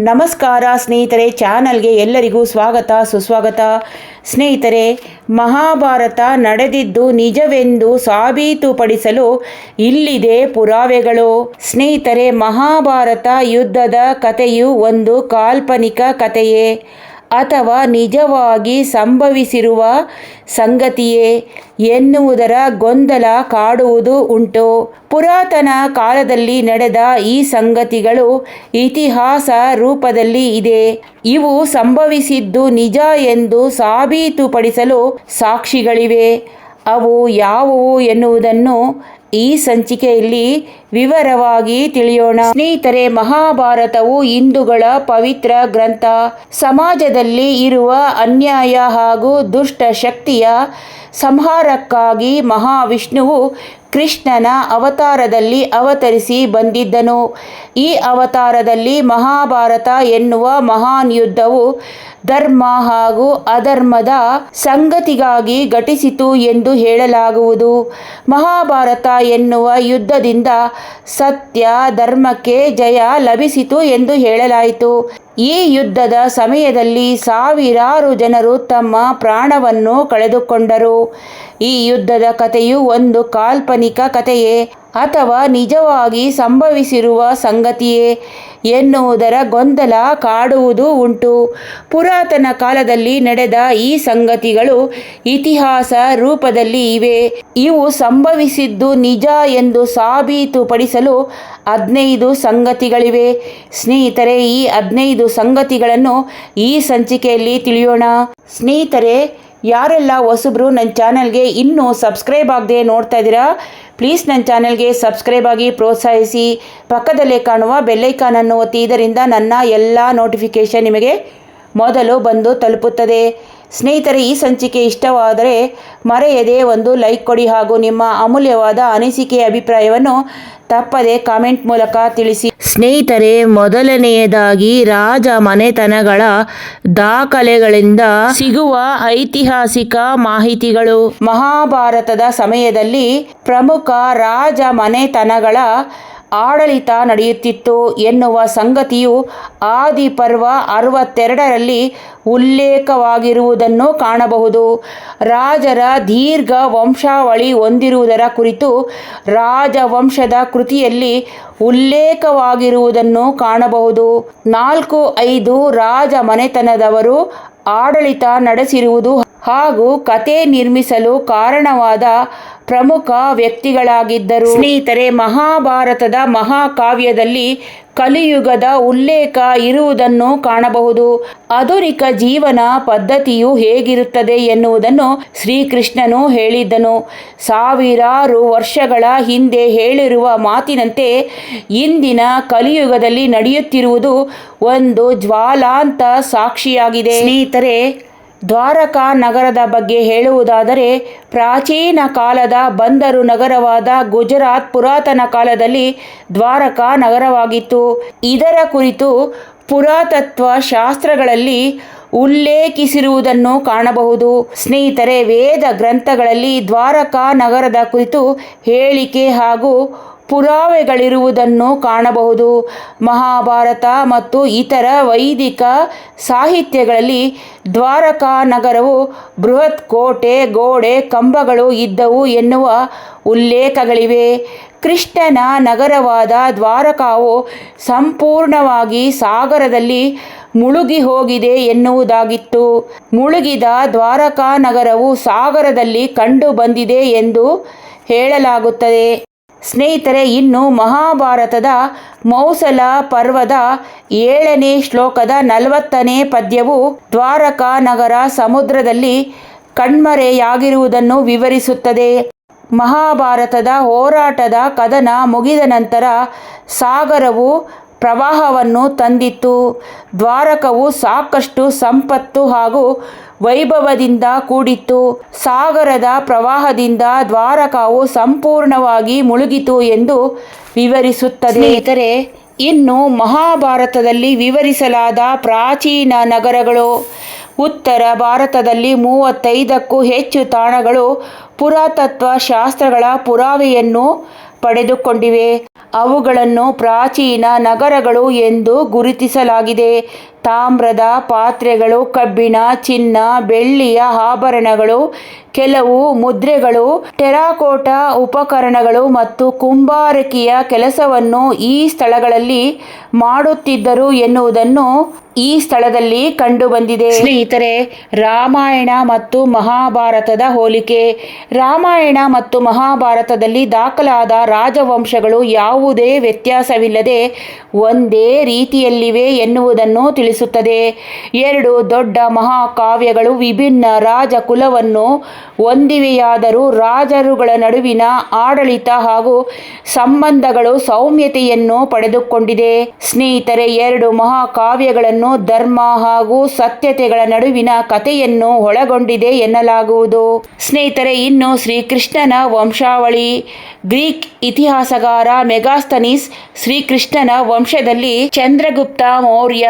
ನಮಸ್ಕಾರ ಸ್ನೇಹಿತರೆ, ಚಾನಲ್ಗೆ ಎಲ್ಲರಿಗೂ ಸ್ವಾಗತ, ಸುಸ್ವಾಗತ. ಸ್ನೇಹಿತರೆ, ಮಹಾಭಾರತ ನಡೆದಿದ್ದು ನಿಜವೆಂದು ಸಾಬೀತುಪಡಿಸಲು ಇಲ್ಲಿದೆ ಪುರಾವೆಗಳು. ಸ್ನೇಹಿತರೆ, ಮಹಾಭಾರತ ಯುದ್ಧದ ಕಥೆಯು ಒಂದು ಕಾಲ್ಪನಿಕ ಕಥೆಯೇ. ಅಥವಾ ನಿಜವಾಗಿ ಸಂಭವಿಸಿರುವ ಸಂಗತಿಯೇ ಎನ್ನುವುದರ ಗೊಂದಲ ಕಾಡುವುದು ಉಂಟು. ಪುರಾತನ ಕಾಲದಲ್ಲಿ ನಡೆದ ಈ ಸಂಗತಿಗಳು ಇತಿಹಾಸ ರೂಪದಲ್ಲಿ ಇದೆ. ಇವು ಸಂಭವಿಸಿದ್ದು ನಿಜ ಎಂದು ಸಾಬೀತುಪಡಿಸಲು ಸಾಕ್ಷಿಗಳಿವೆ. ಅವು ಯಾವುವು ಎನ್ನುವುದನ್ನು ಈ ಸಂಚಿಕೆಯಲ್ಲಿ ವಿವರವಾಗಿ ತಿಳಿಯೋಣ. ಸ್ನೇಹಿತರೆ, ಮಹಾಭಾರತವು ಹಿಂದೂಗಳ ಪವಿತ್ರ ಗ್ರಂಥ. ಸಮಾಜದಲ್ಲಿ ಇರುವ ಅನ್ಯಾಯ ಹಾಗೂ ದುಷ್ಟ ಶಕ್ತಿಯ ಸಂಹಾರಕ್ಕಾಗಿ ಮಹಾವಿಷ್ಣುವು ಕೃಷ್ಣನ ಅವತಾರದಲ್ಲಿ ಅವತರಿಸಿ ಬಂದಿದ್ದನು. ಈ ಅವತಾರದಲ್ಲಿ ಮಹಾಭಾರತ ಎನ್ನುವ ಮಹಾನ್ ಯುದ್ಧವು ಧರ್ಮ ಹಾಗೂ ಅಧರ್ಮದ ಸಂಗತಿಗಾಗಿ ಘಟಿಸಿತು ಎಂದು ಹೇಳಲಾಗುವುದು. ಮಹಾಭಾರತ ಎನ್ನುವ ಯುದ್ಧದಿಂದ ಸತ್ಯ, ಧರ್ಮಕ್ಕೆ ಜಯ ಲಭಿಸಿತು ಎಂದು ಹೇಳಲಾಯಿತು. ಈ ಯುದ್ಧದ ಸಮಯದಲ್ಲಿ ಸಾವಿರಾರು ಜನರು ತಮ್ಮ ಪ್ರಾಣವನ್ನು ಕಳೆದುಕೊಂಡರು. ಈ ಯುದ್ಧದ ಕಥೆಯು ಒಂದು ಕಾಲ್ಪನಿಕ ಕಥೆಯೇ. ಅಥವಾ ನಿಜವಾಗಿ ಸಂಭವಿಸಿರುವ ಸಂಗತಿಯೇ ಎನ್ನುವುದರ ಗೊಂದಲ ಕಾಡುವುದು ಉಂಟು. ಪುರಾತನ ಕಾಲದಲ್ಲಿ ನಡೆದ ಈ ಸಂಗತಿಗಳು ಇತಿಹಾಸ ರೂಪದಲ್ಲಿ ಇವೆ. ಇವು ಸಂಭವಿಸಿದ್ದು ನಿಜ ಎಂದು ಸಾಬೀತುಪಡಿಸಲು ಹದಿನೈದು ಸಂಗತಿಗಳಿವೆ. ಸ್ನೇಹಿತರೆ, ಈ ಹದಿನೈದು ಸಂಗತಿಗಳನ್ನು ಈ ಸಂಚಿಕೆಯಲ್ಲಿ ತಿಳಿಯೋಣ. ಸ್ನೇಹಿತರೆ, ಯಾರೆಲ್ಲ ಹೊಸಬ್ರು ನನ್ನ ಚಾನಲ್ಗೆ ಇನ್ನೂ ಸಬ್ಸ್ಕ್ರೈಬ್ ಆಗದೆ ನೋಡ್ತಾ ಇದ್ದೀರಾ? ಪ್ಲೀಸ್ ನನ್ನ ಚಾನೆಲ್ಗೆ ಸಬ್ಸ್ಕ್ರೈಬ್ ಆಗಿ ಪ್ರೋತ್ಸಾಹಿಸಿ. ಪಕ್ಕದಲ್ಲೇ ಕಾಣುವ ಬೆಲ್ಲೈಕಾನನ್ನು ಒತ್ತಿ, ಇದರಿಂದ ನನ್ನ ಎಲ್ಲ ನೋಟಿಫಿಕೇಷನ್ ನಿಮಗೆ ಮೊದಲು ಬಂದು ತಲುಪುತ್ತದೆ. ಸ್ನೇಹಿತರೆ, ಈ ಸಂಚಿಕೆ ಇಷ್ಟವಾದರೆ ಮರೆಯದೆ ಒಂದು ಲೈಕ್ ಕೊಡಿ ಹಾಗೂ ನಿಮ್ಮ ಅಮೂಲ್ಯವಾದ ಅನಿಸಿಕೆ ಅಭಿಪ್ರಾಯವನ್ನು ತಪ್ಪದೆ ಕಾಮೆಂಟ್ ಮೂಲಕ ತಿಳಿಸಿ. ಸ್ನೇಹಿತರೆ ಮೊದಲನೆಯದಾಗಿ ರಾಜ ಮನೆತನಗಳ ದಾಖಲೆಗಳಿಂದ ಸಿಗುವ ಐತಿಹಾಸಿಕ ಮಾಹಿತಿಗಳು. ಮಹಾಭಾರತದ ಸಮಯದಲ್ಲಿ ಪ್ರಮುಖ ರಾಜ ಮನೆತನಗಳ ಆಡಳಿತ ನಡೆಯುತ್ತಿತ್ತು ಎನ್ನುವ ಸಂಗತಿಯು ಆದಿಪರ್ವ ಅರವತ್ತೆರಡರಲ್ಲಿ ಉಲ್ಲೇಖವಾಗಿರುವುದನ್ನು ಕಾಣಬಹುದು. ರಾಜರ ದೀರ್ಘ ವಂಶಾವಳಿ ಹೊಂದಿರುವುದರ ಕುರಿತು ರಾಜವಂಶದ ಕೃತಿಯಲ್ಲಿ ಉಲ್ಲೇಖವಾಗಿರುವುದನ್ನು ಕಾಣಬಹುದು. ನಾಲ್ಕು ಐದು ರಾಜ ಮನೆತನದವರು ಆಡಳಿತ ನಡೆಸಿರುವುದು ಹಾಗೂ ಕತೆ ನಿರ್ಮಿಸಲು ಕಾರಣವಾದ ಪ್ರಮುಖ ವ್ಯಕ್ತಿಗಳಾಗಿದ್ದರು. ಸ್ನೇಹಿತರೆ ಮಹಾಭಾರತದ ಮಹಾಕಾವ್ಯದಲ್ಲಿ ಕಲಿಯುಗದ ಉಲ್ಲೇಖ ಇರುವುದನ್ನು ಕಾಣಬಹುದು. ಆಧುನಿಕ ಜೀವನ ಪದ್ಧತಿಯು ಹೇಗಿರುತ್ತದೆ ಎನ್ನುವುದನ್ನು ಶ್ರೀಕೃಷ್ಣನು ಹೇಳಿದ್ದನು. ಸಾವಿರಾರು ವರ್ಷಗಳ ಹಿಂದೆ ಹೇಳಿರುವ ಮಾತಿನಂತೆ ಇಂದಿನ ಕಲಿಯುಗದಲ್ಲಿ ನಡೆಯುತ್ತಿರುವುದು ಒಂದು ಜ್ವಾಲಾಂತ ಸಾಕ್ಷಿಯಾಗಿದೆ. ಸ್ನೇಹಿತರೆ ದ್ವಾರಕಾ ನಗರದ ಬಗ್ಗೆ ಹೇಳುವುದಾದರೆ, ಪ್ರಾಚೀನ ಕಾಲದ ಬಂದರು ನಗರವಾದ ಗುಜರಾತ್ ಪುರಾತನ ಕಾಲದಲ್ಲಿ ದ್ವಾರಕಾ ನಗರವಾಗಿತ್ತು. ಇದರ ಕುರಿತು ಪುರಾತತ್ವ ಶಾಸ್ತ್ರಗಳಲ್ಲಿ ಉಲ್ಲೇಖಿಸಿರುವುದನ್ನು ಕಾಣಬಹುದು. ಸ್ನೇಹಿತರೆ, ವೇದ ಗ್ರಂಥಗಳಲ್ಲಿ ದ್ವಾರಕಾ ನಗರದ ಕುರಿತು ಹೇಳಿಕೆ ಹಾಗೂ ಪುರಾವೆಗಳಿರುವುದನ್ನು ಕಾಣಬಹುದು. ಮಹಾಭಾರತ ಮತ್ತು ಇತರ ವೈದಿಕ ಸಾಹಿತ್ಯಗಳಲ್ಲಿ ದ್ವಾರಕಾ ನಗರವು ಬೃಹತ್ ಕೋಟೆ, ಗೋಡೆ, ಕಂಬಗಳು ಇದ್ದವು ಎನ್ನುವ ಉಲ್ಲೇಖಗಳಿವೆ. ಕೃಷ್ಣನ ನಗರವಾದ ದ್ವಾರಕಾವು ಸಂಪೂರ್ಣವಾಗಿ ಸಾಗರದಲ್ಲಿ ಮುಳುಗಿ ಹೋಗಿದೆ ಎನ್ನುವುದಾಗಿತ್ತು. ಮುಳುಗಿದ ದ್ವಾರಕಾ ನಗರವು ಸಾಗರದಲ್ಲಿ ಕಂಡು ಬಂದಿದೆ ಎಂದು ಹೇಳಲಾಗುತ್ತದೆ. ಸ್ನೇಹಿತರೆ, ಇನ್ನು ಮಹಾಭಾರತದ ಮೌಸಲ ಪರ್ವದ ಏಳನೇ ಶ್ಲೋಕದ ನಲವತ್ತನೇ ಪದ್ಯವು ದ್ವಾರಕಾ ನಗರ ಸಮುದ್ರದಲ್ಲಿ ಕಣ್ಮರೆಯಾಗಿರುವುದನ್ನು ವಿವರಿಸುತ್ತದೆ. ಮಹಾಭಾರತದ ಹೋರಾಟದ ಕದನ ಮುಗಿದ ನಂತರ ಸಾಗರವು ಪ್ರವಾಹವನ್ನು ತಂದಿತ್ತು. ದ್ವಾರಕವು ಸಾಕಷ್ಟು ಸಂಪತ್ತು ಹಾಗೂ ವೈಭವದಿಂದ ಕೂಡಿತ್ತು. ಸಾಗರದ ಪ್ರವಾಹದಿಂದ ದ್ವಾರಕವು ಸಂಪೂರ್ಣವಾಗಿ ಮುಳುಗಿತು ಎಂದು ವಿವರಿಸುತ್ತದೆ. ಸ್ನೇಹಿತರೆ, ಇನ್ನು ಮಹಾಭಾರತದಲ್ಲಿ ವಿವರಿಸಲಾದ ಪ್ರಾಚೀನ ನಗರಗಳು, ಉತ್ತರ ಭಾರತದಲ್ಲಿ ಮೂವತ್ತೈದಕ್ಕೂ ಹೆಚ್ಚು ತಾಣಗಳು ಪುರಾತತ್ವ ಶಾಸ್ತ್ರಗಳ ಪುರಾವೆಯನ್ನು ಪಡೆದುಕೊಂಡಿವೆ. ಅವುಗಳನ್ನು ಪ್ರಾಚೀನ ನಗರಗಳು ಎಂದು ಗುರುತಿಸಲಾಗಿದೆ. ತಾಮ್ರದ ಪಾತ್ರೆಗಳು, ಕಬ್ಬಿಣ, ಚಿನ್ನ, ಬೆಳ್ಳಿಯ ಆಭರಣಗಳು, ಕೆಲವು ಮುದ್ರೆಗಳು, ಟೆರಾಕೋಟಾ ಉಪಕರಣಗಳು ಮತ್ತು ಕುಂಬಾರಕಿಯ ಕೆಲಸವನ್ನು ಈ ಸ್ಥಳಗಳಲ್ಲಿ ಮಾಡುತ್ತಿದ್ದರು ಎನ್ನುವುದನ್ನು ಈ ಸ್ಥಳದಲ್ಲಿ ಕಂಡುಬಂದಿದೆ. ಸ್ನೇಹಿತರೆ, ರಾಮಾಯಣ ಮತ್ತು ಮಹಾಭಾರತದ ಹೋಲಿಕೆ. ರಾಮಾಯಣ ಮತ್ತು ಮಹಾಭಾರತದಲ್ಲಿ ದಾಖಲಾದ ರಾಜವಂಶಗಳು ಯಾವುದೇ ವ್ಯತ್ಯಾಸವಿಲ್ಲದೆ ಒಂದೇ ರೀತಿಯಲ್ಲಿವೆ ಎನ್ನುವುದನ್ನು ತಿಳಿಸುತ್ತದೆ. ಎರಡು ದೊಡ್ಡ ಮಹಾಕಾವ್ಯಗಳು ವಿಭಿನ್ನ ರಾಜಕುಲವನ್ನು ಹೊಂದಿವೆಯಾದರೂ ರಾಜರುಗಳ ನಡುವಿನ ಆಡಳಿತ ಹಾಗೂ ಸಂಬಂಧಗಳು ಸೌಮ್ಯತೆಯನ್ನು ಪಡೆದುಕೊಂಡಿದೆ. ಸ್ನೇಹಿತರೆ, ಎರಡು ಮಹಾಕಾವ್ಯಗಳನ್ನು ಧರ್ಮ ಹಾಗೂ ಸತ್ಯತೆಗಳ ನಡುವಿನ ಕಥೆಯನ್ನು ಒಳಗೊಂಡಿದೆ ಎನ್ನಲಾಗುವುದು. ಸ್ನೇಹಿತರೆ, ಇನ್ನು ಶ್ರೀಕೃಷ್ಣನ ವಂಶಾವಳಿ, ಗ್ರೀಕ್ ಇತಿಹಾಸಗಾರ ಮೆಗಾಸ್ತನೀಸ್ ಶ್ರೀಕೃಷ್ಣನ ವಂಶದಲ್ಲಿ ಚಂದ್ರಗುಪ್ತ ಮೌರ್ಯ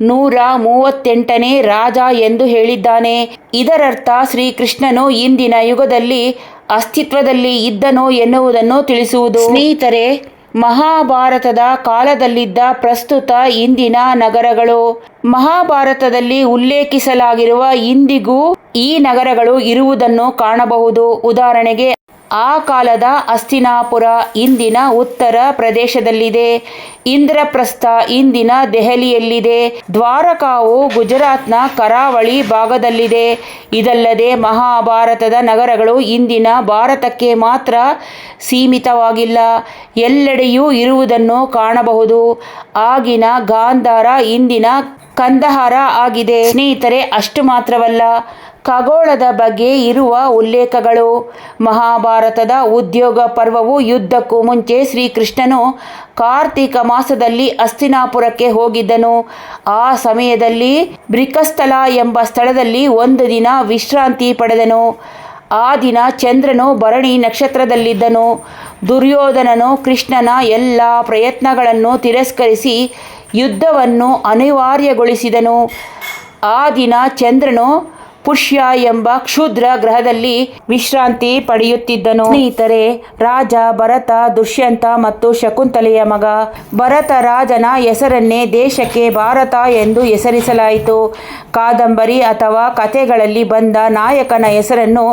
ನೂರ ಮೂವತ್ತೆಂಟನೇ ರಾಜ ಎಂದು ಹೇಳಿದ್ದಾನೆ. ಇದರರ್ಥ ಶ್ರೀಕೃಷ್ಣನು ಇಂದಿನ ಯುಗದಲ್ಲಿ ಅಸ್ತಿತ್ವದಲ್ಲಿ ಇದ್ದನು ಎನ್ನುವುದನ್ನು ತಿಳಿಸುವುದು. ಸ್ನೇಹಿತರೆ ಮಹಾಭಾರತದ ಕಾಲದಲ್ಲಿದ್ದ ಪ್ರಸ್ತುತ ಇಂದಿನ ನಗರಗಳು. ಮಹಾಭಾರತದಲ್ಲಿ ಉಲ್ಲೇಖಿಸಲಾಗಿರುವ ಇಂದಿಗೂ ಈ ನಗರಗಳು ಇರುವುದನ್ನು ಕಾಣಬಹುದು. ಉದಾಹರಣೆಗೆ ಆ ಕಾಲದ ಅಸ್ತಿನಾಪುರ ಇಂದಿನ ಉತ್ತರ ಪ್ರದೇಶದಲ್ಲಿದೆ. ಇಂದ್ರಪ್ರಸ್ಥ ಇಂದಿನ ದೆಹಲಿಯಲ್ಲಿದೆ. ದ್ವಾರಕಾವು ಗುಜರಾತ್ನ ಕರಾವಳಿ ಭಾಗದಲ್ಲಿದೆ. ಇದಲ್ಲದೆ ಮಹಾಭಾರತದ ನಗರಗಳು ಇಂದಿನ ಭಾರತಕ್ಕೆ ಮಾತ್ರ ಸೀಮಿತವಾಗಿಲ್ಲ. ಎಲ್ಲೆಡೆಯೂ ಇರುವುದನ್ನು ಕಾಣಬಹುದು. ಆಗಿನ ಗಾಂಧಾರ ಇಂದಿನ ಕಂದಹಾರ ಆಗಿದೆ. ಸ್ನೇಹಿತರೆ, ಅಷ್ಟು ಮಾತ್ರವಲ್ಲ. ಖಗೋಳದ ಬಗ್ಗೆ ಇರುವ ಉಲ್ಲೇಖಗಳು. ಮಹಾಭಾರತದ ಉದ್ಯೋಗ ಪರ್ವವು ಯುದ್ಧಕ್ಕೂ ಮುಂಚೆ ಶ್ರೀಕೃಷ್ಣನು ಕಾರ್ತಿಕ ಮಾಸದಲ್ಲಿ ಅಸ್ತಿನಾಪುರಕ್ಕೆ ಹೋಗಿದ್ದನು. ಆ ಸಮಯದಲ್ಲಿ ಬ್ರಿಕಸ್ಥಲ ಎಂಬ ಸ್ಥಳದಲ್ಲಿ ಒಂದು ದಿನ ವಿಶ್ರಾಂತಿ ಪಡೆದನು. ಆ ದಿನ ಚಂದ್ರನು ಭರಣಿ ನಕ್ಷತ್ರದಲ್ಲಿದ್ದನು. ದುರ್ಯೋಧನನು ಕೃಷ್ಣನ ಎಲ್ಲ ಪ್ರಯತ್ನಗಳನ್ನು ತಿರಸ್ಕರಿಸಿ ಯುದ್ಧವನ್ನು ಅನಿವಾರ್ಯಗೊಳಿಸಿದನು. ಆ ದಿನ ಚಂದ್ರನು ಪುಷ್ಯ ಎಂಬ ಕ್ಷುದ್ರ ಗ್ರಹದಲ್ಲಿ ವಿಶ್ರಾಂತಿ ಪಡೆಯುತ್ತಿದ್ದನು. ಸ್ನೇಹಿತರೆ, ರಾಜ ಭರತ, ದುಷ್ಯಂತ ಮತ್ತು ಶಕುಂತಲೆಯ ಮಗ ಭರತ ರಾಜನ ಹೆಸರನ್ನೇ ದೇಶಕ್ಕೆ ಭಾರತ ಎಂದು ಹೆಸರಿಸಲಾಯಿತು. ಕಾದಂಬರಿ ಅಥವಾ ಕಥೆಗಳಲ್ಲಿ ಬಂದ ನಾಯಕನ ಹೆಸರನ್ನು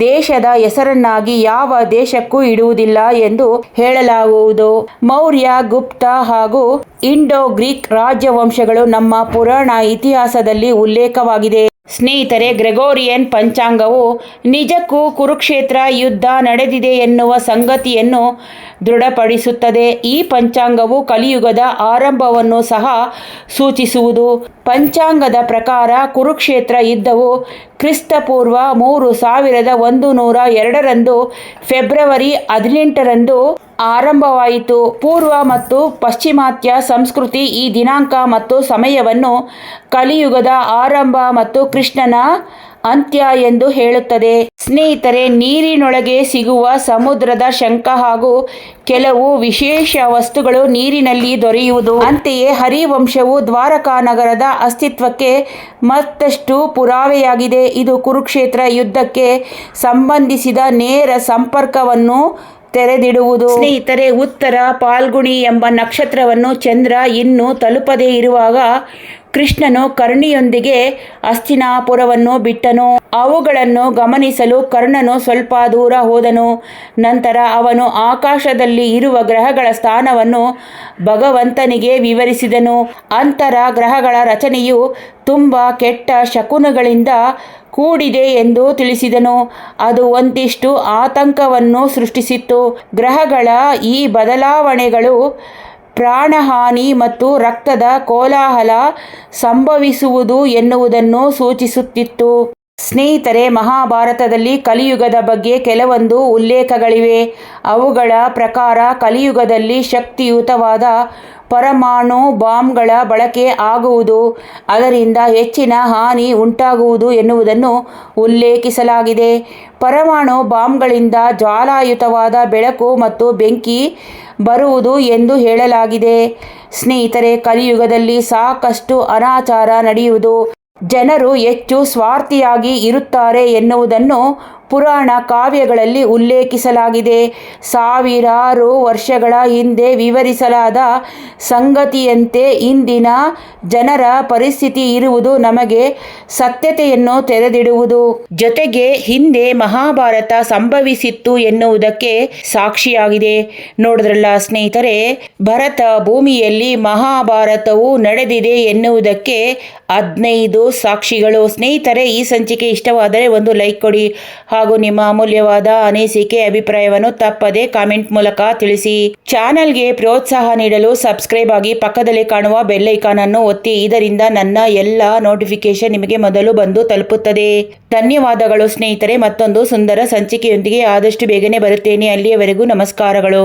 ದೇಶದ ಹೆಸರನ್ನಾಗಿ ಯಾವ ದೇಶಕ್ಕೂ ಇಡುವುದಿಲ್ಲ ಎಂದು ಹೇಳಲಾಗುವುದು. ಮೌರ್ಯ, ಗುಪ್ತ ಹಾಗೂ ಇಂಡೋ ಗ್ರೀಕ್ ರಾಜ್ಯವಂಶಗಳು ನಮ್ಮ ಪುರಾಣ ಇತಿಹಾಸದಲ್ಲಿ ಉಲ್ಲೇಖವಾಗಿದೆ. ಸ್ನೇಹಿತರೆ, ಗ್ರೆಗೋರಿಯನ್ ಪಂಚಾಂಗವು ನಿಜಕ್ಕೂ ಕುರುಕ್ಷೇತ್ರ ಯುದ್ಧ ನಡೆದಿದೆ ಎನ್ನುವ ಸಂಗತಿಯನ್ನು ದೃಢಪಡಿಸುತ್ತದೆ. ಈ ಪಂಚಾಂಗವು ಕಲಿಯುಗದ ಆರಂಭವನ್ನು ಸಹ ಸೂಚಿಸುವುದು. ಪಂಚಾಂಗದ ಪ್ರಕಾರ ಕುರುಕ್ಷೇತ್ರ ಯುದ್ಧವು ಕ್ರಿಸ್ತಪೂರ್ವ ಮೂರು ಸಾವಿರದ ಒಂದು ನೂರ ಎರಡರಂದು ಫೆಬ್ರವರಿ ಹದಿನೆಂಟರಂದು ಆರಂಭವಾಯಿತು. ಪೂರ್ವ ಮತ್ತು ಪಶ್ಚಿಮಾತ್ಯ ಸಂಸ್ಕೃತಿ ಈ ದಿನಾಂಕ ಮತ್ತು ಸಮಯವನ್ನು ಕಲಿಯುಗದ ಆರಂಭ ಮತ್ತು ಕೃಷ್ಣನ ಅಂತ್ಯ ಎಂದು ಹೇಳುತ್ತದೆ. ಸ್ನೇಹಿತರೆ, ನೀರಿನೊಳಗೆ ಸಿಗುವ ಸಮುದ್ರದ ಶಂಖ ಹಾಗೂ ಕೆಲವು ವಿಶೇಷ ವಸ್ತುಗಳು ನೀರಿನಲ್ಲಿ ದೊರೆಯುವುದು. ಅಂತೆಯೇ ಹರಿವಂಶವು ದ್ವಾರಕಾ ನಗರದ ಅಸ್ತಿತ್ವಕ್ಕೆ ಮತ್ತಷ್ಟು ಪುರಾವೆಯಾಗಿದೆ. ಇದು ಕುರುಕ್ಷೇತ್ರ ಯುದ್ಧಕ್ಕೆ ಸಂಬಂಧಿಸಿದ ನೇರ ಸಂಪರ್ಕವನ್ನು ತೆರೆದಿಡುವುದು. ಸ್ನೇಹಿತರೆ ಉತ್ತರ ಪಾಲ್ಗುಣಿ ಎಂಬ ನಕ್ಷತ್ರವನ್ನು ಚಂದ್ರ ಇನ್ನೂ ತಲುಪದೇ ಇರುವಾಗ ಕೃಷ್ಣನು ಕರ್ಣಿಯೊಂದಿಗೆ ಅಸ್ತಿನಾಪುರವನ್ನು ಬಿಟ್ಟನು. ಅವುಗಳನ್ನು ಗಮನಿಸಲು ಕರ್ಣನು ಸ್ವಲ್ಪ ದೂರ ಹೋದನು. ನಂತರ ಅವನು ಆಕಾಶದಲ್ಲಿ ಇರುವ ಗ್ರಹಗಳ ಸ್ಥಾನವನ್ನು ಭಗವಂತನಿಗೆ ವಿವರಿಸಿದನು. ಅಂತರ ಗ್ರಹಗಳ ರಚನೆಯು ತುಂಬ ಕೆಟ್ಟ ಶಕುನಗಳಿಂದ ಕೂಡಿದೆ ಎಂದು ತಿಳಿಸಿದನು. ಅದು ಒಂದಿಷ್ಟು ಆತಂಕವನ್ನು ಸೃಷ್ಟಿಸಿತ್ತು. ಗ್ರಹಗಳ ಈ ಬದಲಾವಣೆಗಳು ಪ್ರಾಣಹಾನಿ ಮತ್ತು ರಕ್ತದ ಕೋಲಾಹಲ ಸಂಭವಿಸುವುದು ಎನ್ನುವುದನ್ನು ಸೂಚಿಸುತ್ತಿತ್ತು. ಸ್ನೇಹಿತರೆ, ಮಹಾಭಾರತದಲ್ಲಿ ಕಲಿಯುಗದ ಬಗ್ಗೆ ಕೆಲವೊಂದು ಉಲ್ಲೇಖಗಳಿವೆ. ಅವುಗಳ ಪ್ರಕಾರ ಕಲಿಯುಗದಲ್ಲಿ ಶಕ್ತಿಯುತವಾದ ಪರಮಾಣು ಬಾಂಬ್ಗಳ ಬಳಕೆ ಆಗುವುದು, ಅದರಿಂದ ಹೆಚ್ಚಿನ ಹಾನಿ ಉಂಟಾಗುವುದು ಎನ್ನುವುದನ್ನು ಉಲ್ಲೇಖಿಸಲಾಗಿದೆ. ಪರಮಾಣು ಬಾಂಬ್ಗಳಿಂದ ಜ್ವಾಲಾಯುತವಾದ ಬೆಳಕು ಮತ್ತು ಬೆಂಕಿ ಬರುವುದು ಎಂದು ಹೇಳಲಾಗಿದೆ. ಸ್ನೇಹಿತರೆ ಕಲಿಯುಗದಲ್ಲಿ ಸಾಕಷ್ಟು ಅನಾಚಾರ ನಡೆಯುವುದು. ಜನರು ಹೆಚ್ಚು ಸ್ವಾರ್ಥಿಯಾಗಿ ಇರುತ್ತಾರೆ ಎನ್ನುವುದನ್ನು ಪುರಾಣ ಕಾವ್ಯಗಳಲ್ಲಿ ಉಲ್ಲೇಖಿಸಲಾಗಿದೆ. ಸಾವಿರಾರು ವರ್ಷಗಳ ಹಿಂದೆ ವಿವರಿಸಲಾದ ಸಂಗತಿಯಂತೆ ಇಂದಿನ ಜನರ ಪರಿಸ್ಥಿತಿ ಇರುವುದು ನಮಗೆ ಸತ್ಯತೆಯನ್ನು ತೆರೆದಿಡುವುದು. ಜೊತೆಗೆ ಹಿಂದೆ ಮಹಾಭಾರತ ಸಂಭವಿಸಿತ್ತು ಎನ್ನುವುದಕ್ಕೆ ಸಾಕ್ಷಿಯಾಗಿದೆ. ನೋಡಿದ್ರಲ್ಲ ಸ್ನೇಹಿತರೆ, ಭರತ ಭೂಮಿಯಲ್ಲಿ ಮಹಾಭಾರತವು ನಡೆದಿದೆ ಎನ್ನುವುದಕ್ಕೆ ಹದಿನೈದು ಸಾಕ್ಷಿಗಳು. ಸ್ನೇಹಿತರೆ, ಈ ಸಂಚಿಕೆ ಇಷ್ಟವಾದರೆ ಒಂದು ಲೈಕ್ ಕೊಡಿ. ಹಾಗೂ ನಿಮ್ಮ ಅಮೂಲ್ಯವಾದ ಅನಿಸಿಕೆ ಅಭಿಪ್ರಾಯವನ್ನು ತಪ್ಪದೆ ಕಾಮೆಂಟ್ ಮೂಲಕ ತಿಳಿಸಿ. ಚಾನೆಲ್ಗೆ ಪ್ರೋತ್ಸಾಹ ನೀಡಲು ಸಬ್ಸ್ಕ್ರೈಬ್ ಆಗಿ ಪಕ್ಕದಲ್ಲಿ ಕಾಣುವ ಬೆಲ್ ಐಕಾನ್ ಅನ್ನು ಒತ್ತಿ, ಇದರಿಂದ ನನ್ನ ಎಲ್ಲ ನೋಟಿಫಿಕೇಶನ್ ನಿಮಗೆ ಮೊದಲು ಬಂದು ತಲುಪುತ್ತದೆ. ಧನ್ಯವಾದಗಳು ಸ್ನೇಹಿತರೆ, ಮತ್ತೊಂದು ಸುಂದರ ಸಂಚಿಕೆಯೊಂದಿಗೆ ಆದಷ್ಟು ಬೇಗನೆ ಬರುತ್ತೇನೆ. ಅಲ್ಲಿಯವರೆಗೂ ನಮಸ್ಕಾರಗಳು.